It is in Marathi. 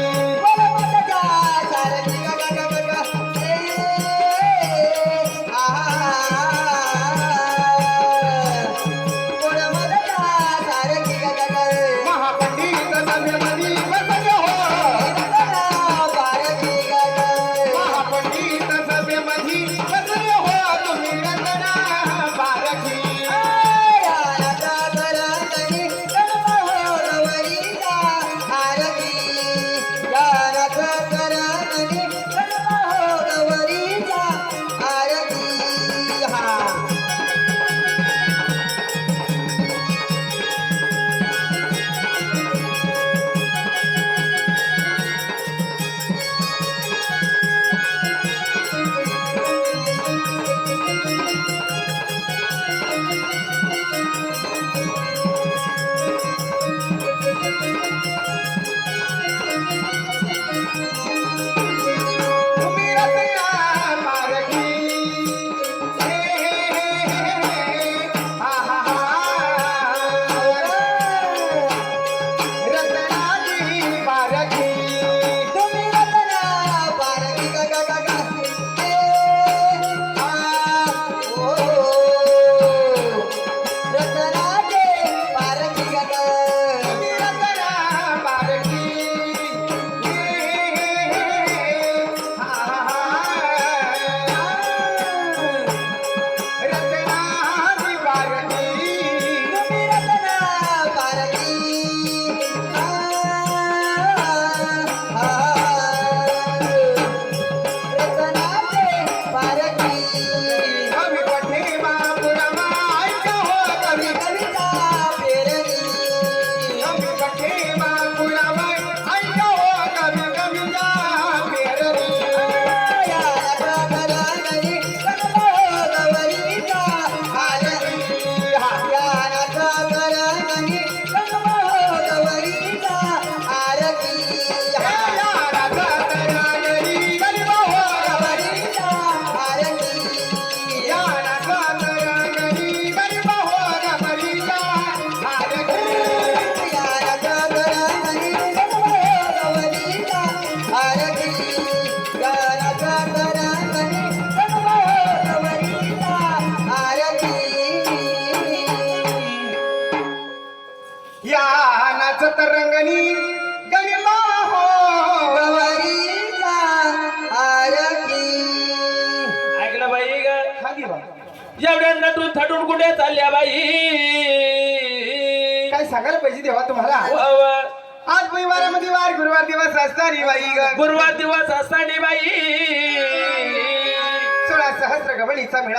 Thank you. रंगणी गणिमा हो गवारीचा आरती. ऐकलं बाई ग. खाली बा. एवढ्या नटून थटून कुठे चालल्या बाई? काय सांगायला पाहिजे देवा तुम्हाला? आज बुधवारामध्ये वार गुरुवार दिवस असताना बाई ग. गुरुवार दिवस असताना बाई. सोळा सहस्र गवळीचा मिळा.